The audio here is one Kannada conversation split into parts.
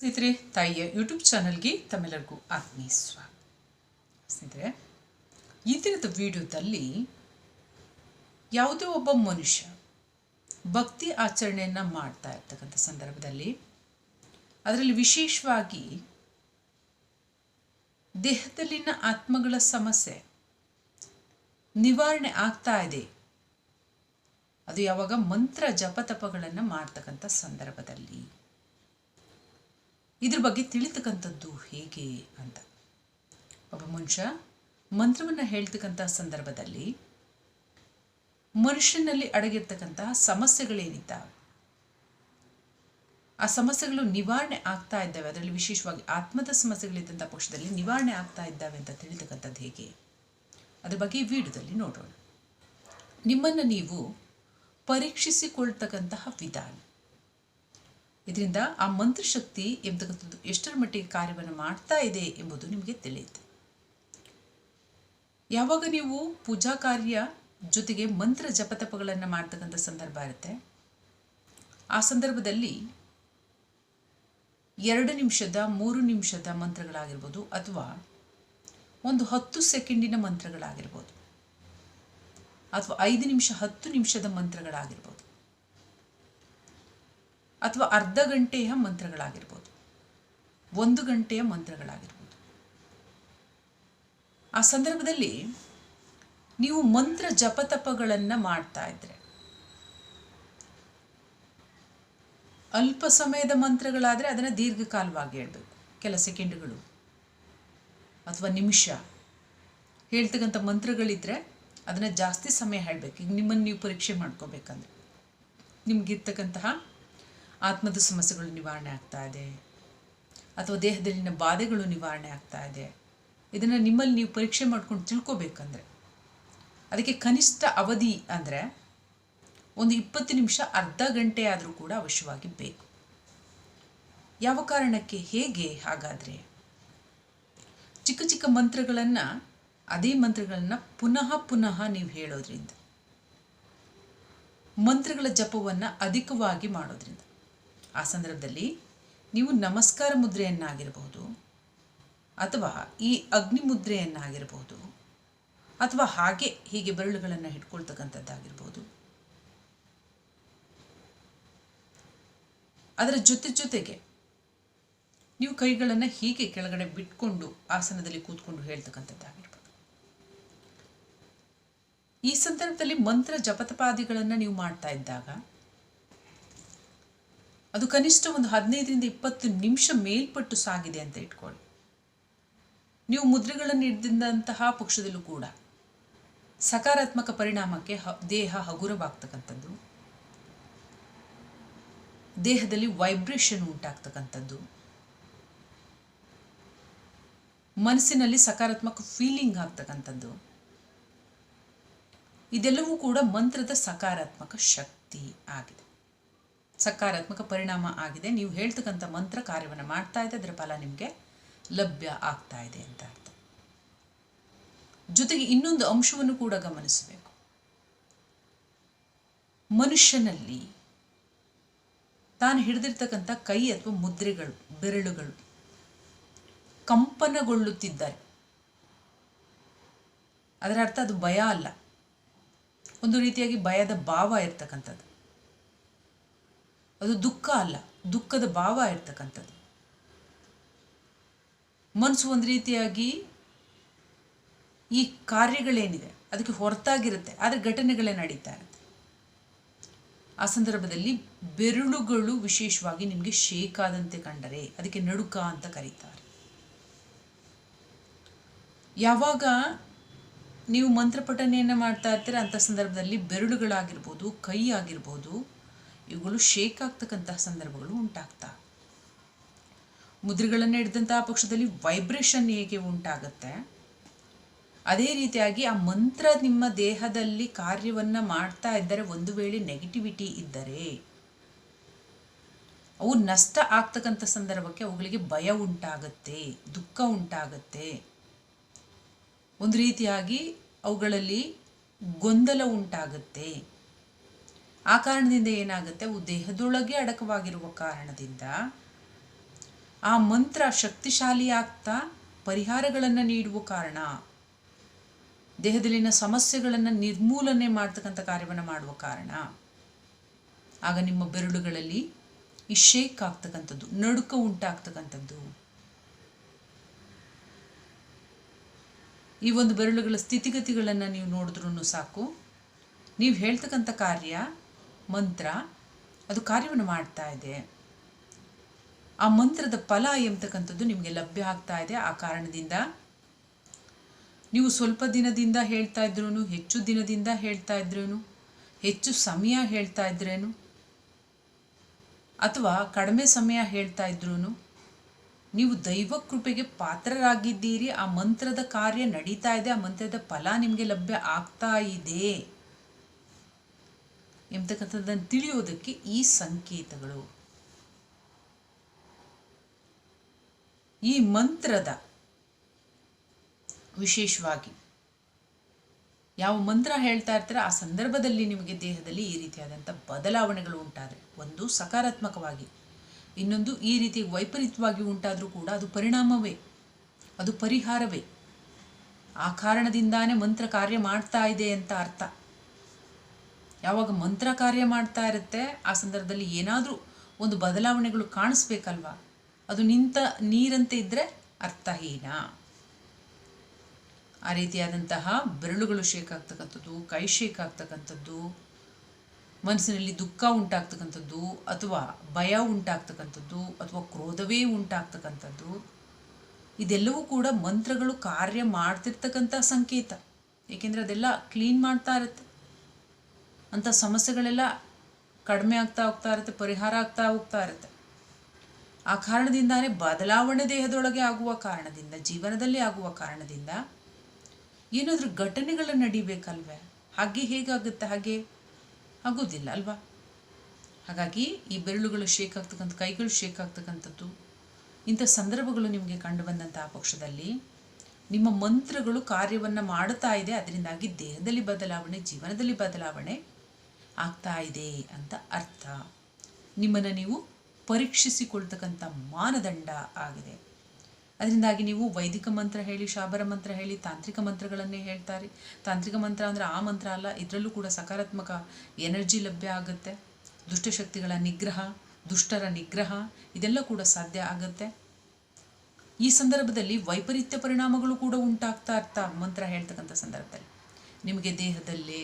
ಸ್ನೇಹಿತರೆ, ತಾಯಿಯ ಯೂಟ್ಯೂಬ್ ಚಾನಲ್ಗೆ ತಮ್ಮೆಲ್ಲರಿಗೂ ಆತ್ಮೀಯ ಸ್ವಾಗತ ಸ್ನೇಹಿತರೆ, ಈ ವಿಡಿಯೋದಲ್ಲಿ ಯಾವುದೇ ಒಬ್ಬ ಮನುಷ್ಯ ಭಕ್ತಿ ಆಚರಣೆಯನ್ನು ಮಾಡ್ತಾ ಇರ್ತಕ್ಕಂಥ ಸಂದರ್ಭದಲ್ಲಿ ಅದರಲ್ಲಿ ವಿಶೇಷವಾಗಿ ದೇಹದಲ್ಲಿನ ಆತ್ಮಗಳ ಸಮಸ್ಯೆ ನಿವಾರಣೆ ಆಗ್ತಾ ಇದೆ. ಅದು ಯಾವಾಗ ಮಂತ್ರ ಜಪತಪಗಳನ್ನು ಮಾಡ್ತಕ್ಕಂಥ ಸಂದರ್ಭದಲ್ಲಿ ಇದ್ರ ಬಗ್ಗೆ ತಿಳಿತಕ್ಕಂಥದ್ದು ಹೇಗೆ ಅಂತ. ಒಬ್ಬ ಮನುಷ್ಯ ಮಂತ್ರವನ್ನು ಹೇಳ್ತಕ್ಕಂಥ ಸಂದರ್ಭದಲ್ಲಿ ಮನುಷ್ಯನಲ್ಲಿ ಅಡಗಿರ್ತಕ್ಕಂತಹ ಸಮಸ್ಯೆಗಳೇನಿದ್ದಾವೆ ಆ ಸಮಸ್ಯೆಗಳು ನಿವಾರಣೆ ಆಗ್ತಾ ಇದ್ದಾವೆ. ಅದರಲ್ಲಿ ವಿಶೇಷವಾಗಿ ಆತ್ಮದ ಸಮಸ್ಯೆಗಳಿದ್ದಂಥ ಪಕ್ಷದಲ್ಲಿ ನಿವಾರಣೆ ಆಗ್ತಾ ಇದ್ದಾವೆ ಅಂತ ತಿಳಿತಕ್ಕಂಥದ್ದು ಹೇಗೆ? ಅದ್ರ ಬಗ್ಗೆ ವಿಡಿಯೋದಲ್ಲಿ ನೋಡೋಣ. ನಿಮ್ಮನ್ನು ನೀವು ಪರೀಕ್ಷಿಸಿಕೊಳ್ತಕ್ಕಂತಹ ವಿಧಾನ. ಇದರಿಂದ ಆ ಮಂತ್ರಶಕ್ತಿ ಎಂಬತಕ್ಕಂಥದ್ದು ಎಷ್ಟರ ಮಟ್ಟಿಗೆ ಕಾರ್ಯವನ್ನು ಮಾಡ್ತಾ ಇದೆ ಎಂಬುದು ನಿಮಗೆ ತಿಳಿಯುತ್ತೆ. ಯಾವಾಗ ನೀವು ಪೂಜಾ ಕಾರ್ಯ ಜೊತೆಗೆ ಮಂತ್ರ ಜಪತಪಗಳನ್ನು ಮಾಡ್ತಕ್ಕಂಥ ಸಂದರ್ಭ ಇರುತ್ತೆ, ಆ ಸಂದರ್ಭದಲ್ಲಿ ಎರಡು ನಿಮಿಷದ, ಮೂರು ನಿಮಿಷದ ಮಂತ್ರಗಳಾಗಿರ್ಬೋದು ಅಥವಾ ಒಂದು ಹತ್ತು ಸೆಕೆಂಡಿನ ಮಂತ್ರಗಳಾಗಿರ್ಬೋದು ಅಥವಾ ಐದು ನಿಮಿಷ, ಹತ್ತು ನಿಮಿಷದ ಮಂತ್ರಗಳಾಗಿರ್ಬೋದು. ಅಥವಾ ಅರ್ಧ ಗಂಟೆಯ ಮಂತ್ರಗಳಾಗಿರ್ಬೋದು. ಒಂದು ಗಂಟೆಯ ಮಂತ್ರಗಳಾಗಿರ್ಬೋದು. ಆ ಸಂದರ್ಭದಲ್ಲಿ ನೀವು ಮಂತ್ರ ಜಪತಪಗಳನ್ನು ಮಾಡ್ತಾ ಇದ್ರೆ, ಅಲ್ಪ ಸಮಯದ ಮಂತ್ರಗಳಾದರೆ ಅದನ್ನು ದೀರ್ಘಕಾಲವಾಗಿ ಹೇಳಬೇಕು. ಕೆಲ ಸೆಕೆಂಡ್ಗಳು ಅಥವಾ ನಿಮಿಷ. ಹೇಳ್ತಕ್ಕಂಥ ಮಂತ್ರಗಳಿದ್ದರೆ ಅದನ್ನು ಜಾಸ್ತಿ ಸಮಯ ಹೇಳಬೇಕು. ಈಗ ನಿಮ್ಮನ್ನು ನೀವು ಪರೀಕ್ಷೆ ಮಾಡ್ಕೋಬೇಕಂದ್ರೆ. ನಿಮಗಿರ್ತಕ್ಕಂತಹ ಆತ್ಮದ ಸಮಸ್ಯೆಗಳು ನಿವಾರಣೆ ಆಗ್ತಾ ಇದೆ. ಅಥವಾ ದೇಹದಲ್ಲಿನ ಬಾಧೆಗಳು ನಿವಾರಣೆ ಆಗ್ತಾ ಇದೆ. ಇದನ್ನು ನಿಮ್ಮಲ್ಲಿ ನೀವು ಪರೀಕ್ಷೆ ಮಾಡ್ಕೊಂಡು ತಿಳ್ಕೊಬೇಕಂದ್ರೆ. ಅದಕ್ಕೆ ಕನಿಷ್ಠ ಅವಧಿ ಅಂದರೆ ಒಂದು ಇಪ್ಪತ್ತು ನಿಮಿಷ ಅರ್ಧ ಗಂಟೆ ಆದರೂ ಕೂಡ ಅವಶ್ಯವಾಗಿ ಬೇಕು. ಯಾವ ಕಾರಣಕ್ಕೆ ಹೇಗೆ ಹಾಗಾದರೆ? ಚಿಕ್ಕ ಚಿಕ್ಕ ಮಂತ್ರಗಳನ್ನು, ಅದೇ ಮಂತ್ರಗಳನ್ನು ಪುನಃ ಪುನಃ ನೀವು ಹೇಳೋದ್ರಿಂದ. ಮಂತ್ರಗಳ ಜಪವನ್ನು ಅಧಿಕವಾಗಿ ಮಾಡೋದ್ರಿಂದ. ಆ ಸಂದರ್ಭದಲ್ಲಿ ನೀವು ನಮಸ್ಕಾರ ಮುದ್ರೆಯನ್ನಾಗಿರಬಹುದು ಅಥವಾ ಈ ಅಗ್ನಿ ಮುದ್ರೆಯನ್ನಾಗಿರಬಹುದು ಅಥವಾ ಹಾಗೆ ಹೀಗೆ ಬೆರಳುಗಳನ್ನು ಹಿಡ್ಕೊಳ್ತಕ್ಕಂಥದ್ದಾಗಿರ್ಬೋದು ಅದರ ಜೊತೆ ಜೊತೆಗೆ ನೀವು ಕೈಗಳನ್ನು ಹೀಗೆ ಕೆಳಗಡೆ ಬಿಟ್ಕೊಂಡು ಆಸನದಲ್ಲಿ ಕೂತ್ಕೊಂಡು ಹೇಳ್ತಕ್ಕಂಥದ್ದಾಗಿರ್ಬೋದು. ಈ ಸಂದರ್ಭದಲ್ಲಿ ಮಂತ್ರ ಜಪತಪಾದಿಗಳನ್ನು ನೀವು ಮಾಡ್ತಾ ಇದ್ದಾಗ ಅದು ಕನಿಷ್ಠ ಒಂದು ಹದಿನೈದರಿಂದ ಇಪ್ಪತ್ತು ನಿಮಿಷ ಮೇಲ್ಪಟ್ಟು ಸಾಗಿದೆ ಅಂತ ಇಟ್ಕೊಳ್ಳಿ. ನೀವು ಮುದ್ರೆಗಳನ್ನು ಹಿಡಿದಂತಹ ಪಕ್ಷದಲ್ಲೂ ಕೂಡ ಸಕಾರಾತ್ಮಕ ಪರಿಣಾಮಕ್ಕೆ ದೇಹ ಹಗುರವಾಗ್ತಕ್ಕಂಥದ್ದು. ದೇಹದಲ್ಲಿ ವೈಬ್ರೇಷನ್ ಉಂಟಾಗ್ತಕ್ಕಂಥದ್ದು. ಮನಸ್ಸಿನಲ್ಲಿ ಸಕಾರಾತ್ಮಕ ಫೀಲಿಂಗ್ ಆಗ್ತಕ್ಕಂಥದ್ದು. ಇದೆಲ್ಲವೂ ಕೂಡ ಮಂತ್ರದ ಸಕಾರಾತ್ಮಕ ಶಕ್ತಿ ಆಗಿದೆ. ಸಕಾರಾತ್ಮಕ ಪರಿಣಾಮ ಆಗಿದೆ. ನೀವು ಹೇಳ್ತಕ್ಕಂಥ ಮಂತ್ರ ಕಾರ್ಯವನ್ನು ಮಾಡ್ತಾ ಇದೆ. ಅದರ ಫಲ ನಿಮಗೆ ಲಭ್ಯ ಆಗ್ತಾ ಇದೆ ಅಂತ ಅರ್ಥ. ಜೊತೆಗೆ ಇನ್ನೊಂದು ಅಂಶವನ್ನು ಕೂಡ ಗಮನಿಸಬೇಕು. ಮನುಷ್ಯನಲ್ಲಿ ತಾನು ಹಿಡಿದಿರ್ತಕ್ಕಂಥ ಕೈ ಅಥವಾ ಮುದ್ರೆಗಳು, ಬೆರಳುಗಳು ಕಂಪನಗೊಳ್ಳುತ್ತಿದ್ದಾರೆ. ಅದರ ಅರ್ಥ ಅದು ಭಯ ಅಲ್ಲ. ಒಂದು ರೀತಿಯಾಗಿ ಭಯದ ಭಾವ ಇರ್ತಕ್ಕಂಥದ್ದು. ಅದು ದುಃಖ ಅಲ್ಲ, ದುಃಖದ ಭಾವ ಇರ್ತಕ್ಕಂಥದ್ದು. ಮನಸ್ಸು ಒಂದು ರೀತಿಯಾಗಿ ಈ ಕಾರ್ಯಗಳೇನಿದೆ, ಅದಕ್ಕೆ ಹೊರತಾಗಿರುತ್ತೆ, ಆದರೆ ಘಟನೆಗಳೇ ನಡೀತಾ ಇರುತ್ತೆ. ಆ ಸಂದರ್ಭದಲ್ಲಿ ಬೆರಳುಗಳು ವಿಶೇಷವಾಗಿ ನಿಮಗೆ ಶೇಕಾದಂತೆ ಕಂಡರೆ, ಅದಕ್ಕೆ ನಡುಕ ಅಂತ ಕರೀತಾರೆ. ಯಾವಾಗ ನೀವು ಮಂತ್ರಪಠನೆಯನ್ನು ಮಾಡ್ತಾ ಇರ್ತೀರ ಅಂಥ ಸಂದರ್ಭದಲ್ಲಿ ಬೆರಳುಗಳಾಗಿರ್ಬೋದು, ಕೈ ಆಗಿರ್ಬೋದು ಇವುಗಳು ಶೇಕ್ ಆಗ್ತಕ್ಕಂತಹ ಸಂದರ್ಭಗಳು ಉಂಟಾಗ್ತಾ. ಮುದ್ರೆಗಳನ್ನು ಹಿಡಿದಂತಹ ಪಕ್ಷದಲ್ಲಿ ವೈಬ್ರೇಷನ್ ಹೇಗೆ ಉಂಟಾಗುತ್ತೆ? ಅದೇ ರೀತಿಯಾಗಿ ಆ ಮಂತ್ರ ನಿಮ್ಮ ದೇಹದಲ್ಲಿ ಕಾರ್ಯವನ್ನು ಮಾಡ್ತಾ ಇದ್ದರೆ ಒಂದು ವೇಳೆ ನೆಗೆಟಿವಿಟಿ ಇದ್ದರೆ, ಅವು ನಷ್ಟ ಆಗ್ತಕ್ಕಂಥ ಸಂದರ್ಭಕ್ಕೆ ಅವುಗಳಿಗೆ ಭಯ ಉಂಟಾಗತ್ತೆ, ದುಃಖ ಉಂಟಾಗತ್ತೆ. ಒಂದು ರೀತಿಯಾಗಿ ಅವುಗಳಲ್ಲಿ ಗೊಂದಲ ಉಂಟಾಗುತ್ತೆ. ಆ ಕಾರಣದಿಂದ ಏನಾಗುತ್ತೆ? ದೇಹದೊಳಗೆ ಅಡಕವಾಗಿರುವ ಕಾರಣದಿಂದ ಆ ಮಂತ್ರ ಶಕ್ತಿಶಾಲಿ ಆಗ್ತಾ ಪರಿಹಾರಗಳನ್ನು ನೀಡುವ ಕಾರಣ, ದೇಹದಲ್ಲಿನ ಸಮಸ್ಯೆಗಳನ್ನು ನಿರ್ಮೂಲನೆ ಮಾಡ್ತಕ್ಕಂಥ ಕಾರ್ಯವನ್ನು ಮಾಡುವ ಕಾರಣ, ಆಗ ನಿಮ್ಮ ಬೆರಳುಗಳಲ್ಲಿ ಈ ಶೇಕ್ ಆಗ್ತಕ್ಕಂಥದ್ದು, ನಡುಕ ಉಂಟಾಗ್ತಕ್ಕಂಥದ್ದು. ಈ ಒಂದು ಬೆರಳುಗಳ ಸ್ಥಿತಿಗತಿಗಳನ್ನು ನೀವು ನೋಡಿದ್ರೂ ಸಾಕು. ನೀವು ಹೇಳ್ತಕ್ಕಂಥ ಕಾರ್ಯ ಮಂತ್ರ, ಅದು ಕಾರ್ಯವನ್ನು ಮಾಡ್ತಾ ಇದೆ. ಆ ಮಂತ್ರದ ಫಲ ಎಂಬತಕ್ಕಂಥದ್ದು ನಿಮಗೆ ಲಭ್ಯ ಆಗ್ತಾ ಇದೆ. ಆ ಕಾರಣದಿಂದ ನೀವು ಸ್ವಲ್ಪ ದಿನದಿಂದ ಹೇಳ್ತಾ ಇದ್ರೂ ಹೆಚ್ಚು ದಿನದಿಂದ ಹೇಳ್ತಾ ಇದ್ರೂ ಹೆಚ್ಚು ಸಮಯ ಹೇಳ್ತಾ ಇದ್ರೇನು, ಅಥವಾ ಕಡಿಮೆ ಸಮಯ ಹೇಳ್ತಾ ಇದ್ರೂ ನೀವು ದೈವ ಕೃಪೆಗೆ ಪಾತ್ರರಾಗಿದ್ದೀರಿ. ಆ ಮಂತ್ರದ ಕಾರ್ಯ ನಡೀತಾ ಇದೆ. ಆ ಮಂತ್ರದ ಫಲ ನಿಮಗೆ ಲಭ್ಯ ಆಗ್ತಾ ಇದೆ. ಎಂಬತಕ್ಕಂಥದ್ದನ್ನು ತಿಳಿಯೋದಕ್ಕೆ ಈ ಸಂಕೇತಗಳು. ಈ ಮಂತ್ರದ ವಿಶೇಷವಾಗಿ ಯಾವ ಮಂತ್ರ ಹೇಳ್ತಾ ಇರ್ತಾರೆ ಆ ಸಂದರ್ಭದಲ್ಲಿ ನಿಮಗೆ ದೇಹದಲ್ಲಿ ಈ ರೀತಿಯಾದಂಥ ಬದಲಾವಣೆಗಳು ಉಂಟಾದರೆ, ಒಂದು ಸಕಾರಾತ್ಮಕವಾಗಿ, ಇನ್ನೊಂದು ಈ ರೀತಿ ವೈಪರೀತ್ಯವಾಗಿ ಉಂಟಾದರೂ ಕೂಡ ಅದು ಪರಿಣಾಮವೇ, ಅದು ಪರಿಹಾರವೇ. ಆ ಕಾರಣದಿಂದಾನೇ ಮಂತ್ರ ಕಾರ್ಯ ಮಾಡ್ತಾ ಇದೆ ಅಂತ ಅರ್ಥ. ಯಾವಾಗ ಮಂತ್ರ ಕಾರ್ಯ ಮಾಡ್ತಾ ಇರುತ್ತೆ, ಆ ಸಂದರ್ಭದಲ್ಲಿ ಏನಾದರೂ ಒಂದು ಬದಲಾವಣೆಗಳು ಕಾಣಿಸ್ಬೇಕಲ್ವಾ? ಅದು ನಿಂತ ನೀರಂತೆ ಇದ್ದರೆ ಅರ್ಥಹೀನ. ಆ ರೀತಿಯಾದಂತಹ ಬೆರಳುಗಳು ಶೇಕ್ ಆಗ್ತಕ್ಕಂಥದ್ದು, ಕೈ ಶೇಕ್ ಆಗ್ತಕ್ಕಂಥದ್ದು, ಮನಸ್ಸಿನಲ್ಲಿ ದುಃಖ ಉಂಟಾಗ್ತಕ್ಕಂಥದ್ದು, ಅಥವಾ ಭಯ ಉಂಟಾಗ್ತಕ್ಕಂಥದ್ದು, ಅಥವಾ ಕ್ರೋಧವೇ ಉಂಟಾಗ್ತಕ್ಕಂಥದ್ದು, ಇದೆಲ್ಲವೂ ಕೂಡ ಮಂತ್ರಗಳು ಕಾರ್ಯ ಮಾಡ್ತಿರ್ತಕ್ಕಂಥ ಸಂಕೇತ. ಏಕೆಂದರೆ ಅದೆಲ್ಲ ಕ್ಲೀನ್ ಮಾಡ್ತಾ ಇರುತ್ತೆ. ಅಂಥ ಸಮಸ್ಯೆಗಳೆಲ್ಲ ಕಡಿಮೆ ಆಗ್ತಾ ಹೋಗ್ತಾ ಇರುತ್ತೆ, ಪರಿಹಾರ ಆಗ್ತಾ ಹೋಗ್ತಾ ಇರುತ್ತೆ. ಆ ಕಾರಣದಿಂದಾನೇ ಬದಲಾವಣೆ ದೇಹದೊಳಗೆ ಆಗುವ ಕಾರಣದಿಂದ, ಜೀವನದಲ್ಲಿ ಆಗುವ ಕಾರಣದಿಂದ ಏನಾದರೂ ಘಟನೆಗಳು ನಡಿಬೇಕಲ್ವೇ? ಹಾಗೆ ಹೇಗಾಗುತ್ತೆ? ಹಾಗೆ ಆಗೋದಿಲ್ಲ ಅಲ್ವಾ? ಹಾಗಾಗಿ ಈ ಬೆರಳುಗಳು ಶೇಕ್ ಆಗ್ತಕ್ಕಂಥ, ಕೈಗಳು ಶೇಕ್ ಆಗ್ತಕ್ಕಂಥದ್ದು, ಇಂಥ ಸಂದರ್ಭಗಳು ನಿಮಗೆ ಕಂಡು ಬಂದಂತಹ ಪಕ್ಷದಲ್ಲಿ ನಿಮ್ಮ ಮಂತ್ರಗಳು ಕಾರ್ಯವನ್ನು ಮಾಡುತ್ತಾ ಇದೆ. ಅದರಿಂದಾಗಿ ದೇಹದಲ್ಲಿ ಬದಲಾವಣೆ, ಜೀವನದಲ್ಲಿ ಬದಲಾವಣೆ ಆಗ್ತಾ ಇದೆ ಅಂತ ಅರ್ಥ. ನಿಮ್ಮನ್ನು ನೀವು ಪರೀಕ್ಷಿಸಿಕೊಳ್ತಕ್ಕಂಥ ಮಾನದಂಡ ಆಗಿದೆ. ಅದರಿಂದಾಗಿ ನೀವು ವೈದಿಕ ಮಂತ್ರ ಹೇಳಿ, ಶಾಬರ ಮಂತ್ರ ಹೇಳಿ, ತಾಂತ್ರಿಕ ಮಂತ್ರಗಳನ್ನೇ ಹೇಳ್ತಾರೆ. ತಾಂತ್ರಿಕ ಮಂತ್ರ ಅಂದರೆ ಆ ಮಂತ್ರ ಅಲ್ಲ, ಇದರಲ್ಲೂ ಕೂಡ ಸಕಾರಾತ್ಮಕ ಎನರ್ಜಿ ಲಭ್ಯ ಆಗುತ್ತೆ. ದುಷ್ಟಶಕ್ತಿಗಳ ನಿಗ್ರಹ, ದುಷ್ಟರ ನಿಗ್ರಹ, ಇದೆಲ್ಲ ಕೂಡ ಸಾಧ್ಯ ಆಗುತ್ತೆ. ಈ ಸಂದರ್ಭದಲ್ಲಿ ವೈಪರೀತ್ಯ ಪರಿಣಾಮಗಳು ಕೂಡ ಉಂಟಾಗ್ತಾ ಇರ್ತಾ ಮಂತ್ರ ಹೇಳ್ತಕ್ಕಂಥ ಸಂದರ್ಭದಲ್ಲಿ. ನಿಮಗೆ ದೇಹದಲ್ಲಿ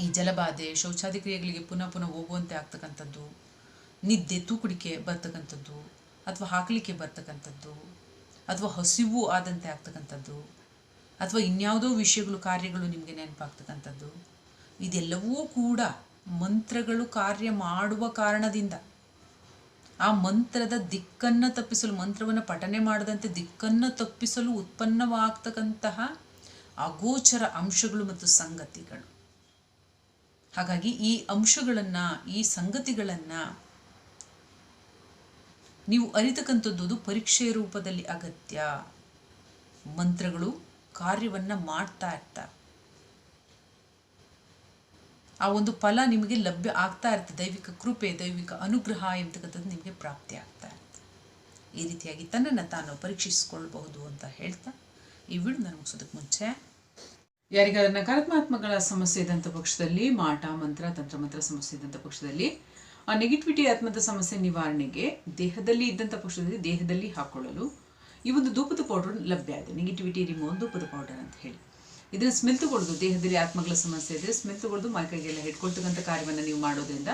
ಈ ಜಲಬಾಧೆ ಶೌಚಾದಿ ಕ್ರಿಯೆಗಳಿಗೆ ಪುನಃ ಪುನಃ ಹೋಗುವಂತೆ ಆಗ್ತಕ್ಕಂಥದ್ದು, ನಿದ್ದೆ, ತೂಕುಡಿಕೆ ಬರ್ತಕ್ಕಂಥದ್ದು, ಅಥವಾ ಹಾಕಲಿಕ್ಕೆ ಬರ್ತಕ್ಕಂಥದ್ದು, ಅಥವಾ ಹಸಿವು ಆದಂತೆ ಆಗ್ತಕ್ಕಂಥದ್ದು, ಅಥವಾ ಇನ್ಯಾವುದೋ ವಿಷಯಗಳು, ಕಾರ್ಯಗಳು ನಿಮಗೆ ನೆನಪಾಗ್ತಕ್ಕಂಥದ್ದು, ಇದೆಲ್ಲವೂ ಕೂಡ ಮಂತ್ರಗಳು ಕಾರ್ಯ ಮಾಡುವ ಕಾರಣದಿಂದ. ಆ ಮಂತ್ರದ ದಿಕ್ಕನ್ನು ತಪ್ಪಿಸಲು, ಮಂತ್ರವನ್ನು ಪಠನೆ ಮಾಡದಂತೆ ದಿಕ್ಕನ್ನು ತಪ್ಪಿಸಲು ಉತ್ಪನ್ನವಾಗ್ತಕ್ಕಂತಹ ಅಗೋಚರ ಅಂಶಗಳು ಮತ್ತು ಸಂಗತಿಗಳು. ಹಾಗಾಗಿ ಈ ಅಂಶಗಳನ್ನು, ಈ ಸಂಗತಿಗಳನ್ನು ನೀವು ಅರಿತಕ್ಕಂಥದ್ದು ಪರೀಕ್ಷೆಯ ರೂಪದಲ್ಲಿ ಅಗತ್ಯ. ಮಂತ್ರಗಳು ಕಾರ್ಯವನ್ನು ಮಾಡ್ತಾ ಇರ್ತಾ. ಆ ಒಂದು ಫಲ ನಿಮಗೆ ಲಭ್ಯ ಆಗ್ತಾ ಇರ್ತದೆ ದೈವಿಕ ಕೃಪೆ, ದೈವಿಕ ಅನುಗ್ರಹ ಎಂಬತಕ್ಕಂಥದ್ದು ನಿಮಗೆ ಪ್ರಾಪ್ತಿ ಆಗ್ತಾ ಇರ್ತದೆ ಈ ರೀತಿಯಾಗಿ ತನ್ನನ್ನು ತಾನು ಪರೀಕ್ಷಿಸಿಕೊಳ್ಬಹುದು ಅಂತ ಹೇಳ್ತಾ ಈ ವಿಡಿಯೋ ನಾನು ಮುಗಿಸೋದಕ್ಕೆ ಮುಂಚೆ ಯಾರಿಗಾದ್ರೂ ನಕಾರಾತ್ಮಕಗಳ ಸಮಸ್ಯೆ ಇದ್ದಂಥ ಪಕ್ಷದಲ್ಲಿ ಮಾಟ, ಮಂತ್ರ ತಂತ್ರ ಮಂತ್ರ ಸಮಸ್ಯೆ ಇದ್ದಂಥ ಪಕ್ಷದಲ್ಲಿ, ಆ ನೆಗೆಟಿವಿಟಿ ಆತ್ಮದ ಸಮಸ್ಯೆ ನಿವಾರಣೆಗೆ ದೇಹದಲ್ಲಿ ಇದ್ದಂಥ ಪಕ್ಷದಲ್ಲಿ ದೇಹದಲ್ಲಿ ಹಾಕೊಳ್ಳಲು ಈ ಒಂದು ಧೂಪದ ಪೌಡರ್ ಲಭ್ಯ ಇದೆ. ನೆಗೆಟಿವಿಟಿ ರಿಮೂವ್ ಧೂಪದ ಪೌಡರ್ ಅಂತ ಹೇಳಿ. ಇದನ್ನು ಸ್ಮೆಲ್ ತಗೊಳ್ಳೋದು, ದೇಹದಲ್ಲಿ ಆತ್ಮಗಳ ಸಮಸ್ಯೆ ಇದ್ದರೆ ಸ್ಮೆಲ್ ತಗೊಳ್ಳೋದು, ಮೈಕೈಗೆಲ್ಲ ಹಿಡ್ಕೊಳ್ತಕ್ಕಂಥ ಕಾರ್ಯವನ್ನು ನೀವು ಮಾಡೋದ್ರಿಂದ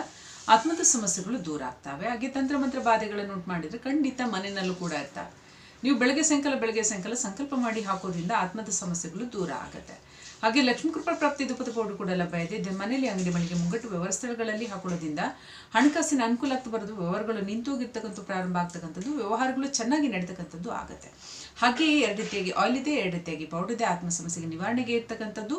ಆತ್ಮದ ಸಮಸ್ಯೆಗಳು ದೂರ ಆಗ್ತವೆ. ಹಾಗೆ ತಂತ್ರ ಮಂತ್ರ ಬಾಧೆಗಳನ್ನು ಉಂಟು ಮಾಡಿದರೆ ಖಂಡಿತ ಮನೆಯಲ್ಲೂ ಕೂಡ ಇರ್ತವೆ. ನೀವು ಬೆಳಗ್ಗೆ ಸಾಯಂಕಾಲ ಬೆಳಗ್ಗೆ ಸಾಯಂಕಾಲ ಸಂಕಲ್ಪ ಮಾಡಿ ಹಾಕೋದ್ರಿಂದ ಆತ್ಮದ ಸಮಸ್ಯೆಗಳು ದೂರ ಆಗುತ್ತೆ. ಹಾಗೆ ಲಕ್ಷ್ಮೀ ಕೃಪಾ ಪ್ರಾಪ್ತಿ ಧೂಪದ ಪೌಡರ್ ಕೂಡ ಲಭ್ಯ ಇದೆ. ಮನೆಯಲ್ಲಿ ಅಂಗಡಿ ಮಳಿಗೆ ಮುಂಗಟ್ಟು ವ್ಯವಸ್ಥೆಗಳಲ್ಲಿ ಹಾಕೊಳ್ಳೋದ್ರಿಂದ ಹಣಕಾಸಿನ ಅನುಕೂಲ ಆಗ್ತಾ ಬರೋದು, ವ್ಯವಹಾರಗಳು ನಿಂತೋಗಿರ್ತಕ್ಕಂಥ ಪ್ರಾರಂಭ ಆಗ್ತಕ್ಕಂಥದ್ದು, ವ್ಯವಹಾರಗಳು ಚೆನ್ನಾಗಿ ನಡೀತಕ್ಕಂಥದ್ದು ಆಗುತ್ತೆ. ಹಾಗೆಯೇ ಎರಡು ರೀತಿಯಾಗಿ ಆಯಿಲ್ ಇದೆ ಎರಡು ರೀತಿಯಾಗಿ ಪೌಡರ್ ಇದೆ, ಆತ್ಮ ಸಮಸ್ಯೆಗೆ ನಿವಾರಣೆಗೆ ಇರ್ತಕ್ಕಂಥದ್ದು.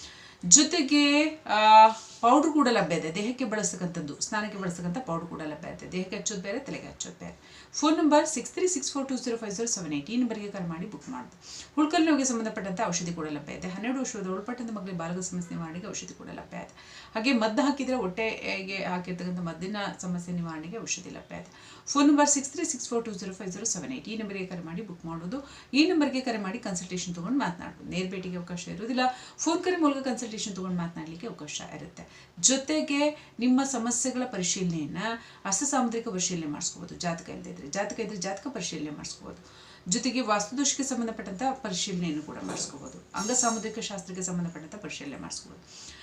ಜೊತೆಗೆ ಪೌಡ್ರ್ ಕೂಡ ಲಭ್ಯ ಇದೆ. ದೇಹಕ್ಕೆ ಬಳಸ್ತಕ್ಕಂಥದ್ದು ಸ್ನಾನಕ್ಕೆ ಬಳಸ್ತಕ್ಕಂಥ ಪೌಡ್ರ್ ಕೂಡ ಲಭ್ಯ ಇದೆ. ದೇಹಕ್ಕೆ ಹಚ್ಚೋದು ಬೇರೆ, ತಲೆಗೆ ಹಚ್ಚೋದು ಬೇರೆ. Phone number six three six four two zero five zero seven eight ಈ ನಂಬರ್ಗೆ ಕರೆ ಮಾಡಿ ಬುಕ್ ಮಾಡೋದು. ಹುಳ್ಕಲ್ ನೋವಿಗೆ ಸಂಬಂಧಪಟ್ಟಂಥ ಔಷಧಿ ಕೂಡ ಲಭ್ಯ ಇದೆ. ಹನ್ನೆರಡು ವರ್ಷದ ಒಳಪಟ್ಟಂತ ಮಗಳಿಗೆ ಬಾಲಗ ಸಮಸ್ಯೆ ನಿವಾರಣೆಗೆ ಔಷಧಿ ಕೂಡ ಲಭ್ಯ ಇದೆ. ಹಾಗೆ ಮದ್ದು ಹಾಕಿದರೆ ಹೊಟ್ಟೆಗೆ ಹಾಕಿರ್ತಕ್ಕಂಥ ಮದ್ದಿನ ಸಮಸ್ಯೆ ನಿವಾರಣೆಗೆ ಔಷಧಿ ಲಭ್ಯ ಇದೆ. Phone number six three six four two zero five zero seven eight ಈ ನಂಬರ್ಗೆ ಕರೆ ಮಾಡಿ ಬುಕ್ ಮಾಡೋದು. ಈ ನಂಬರ್ಗೆ ಕರೆ ಮಾಡಿ ಕನ್ಸಲ್ಟೇಷನ್ ತೊಗೊಂಡು ಮಾತನಾಡೋದು. ನೇರ ಭೇಟಿಗೆ ಅವಕಾಶ ಇರೋದಿಲ್ಲ ಫೋನ್ ಕರೆ ಮೂಲಕ ಕನ್ಸಲ್ಟೇಷನ್ ತೊಗೊಂಡು ಮಾತನಾಡಲಿಕ್ಕೆ ಅವಕಾಶ ಇರುತ್ತೆ. ಜೊತೆಗೆ ನಿಮ್ಮ ಸಮಸ್ಯೆಗಳ ಪರಿಶೀಲನೆಯನ್ನು ಅಷ್ಟಸಾಮುದ್ರಿಕ ಪರಿಶೀಲನೆ ಮಾಡಿಸ್ಕೋಬೋದು. ಜಾತಕ ಇಲ್ಲದೆ ಇದ್ರೆ. ಜಾತಕ ಇದ್ರೆ ಜಾತಕ ಪರಿಶೀಲನೆ ಮಾಡಿಸ್ಕೋಬೋದು. ಜೊತೆಗೆ ವಾಸ್ತುದೋಷಕ್ಕೆ ಸಂಬಂಧಪಟ್ಟಂಥ ಪರಿಶೀಲನೆಯನ್ನು ಕೂಡ ಮಾಡಿಸ್ಕೋಬೋದು. ಅಂಗಸಾಮುದ್ರಿಕ ಶಾಸ್ತ್ರಕ್ಕೆ ಸಂಬಂಧಪಟ್ಟಂಥ ಪರಿಶೀಲನೆ ಮಾಡಿಸ್ಕೋಬೋದು.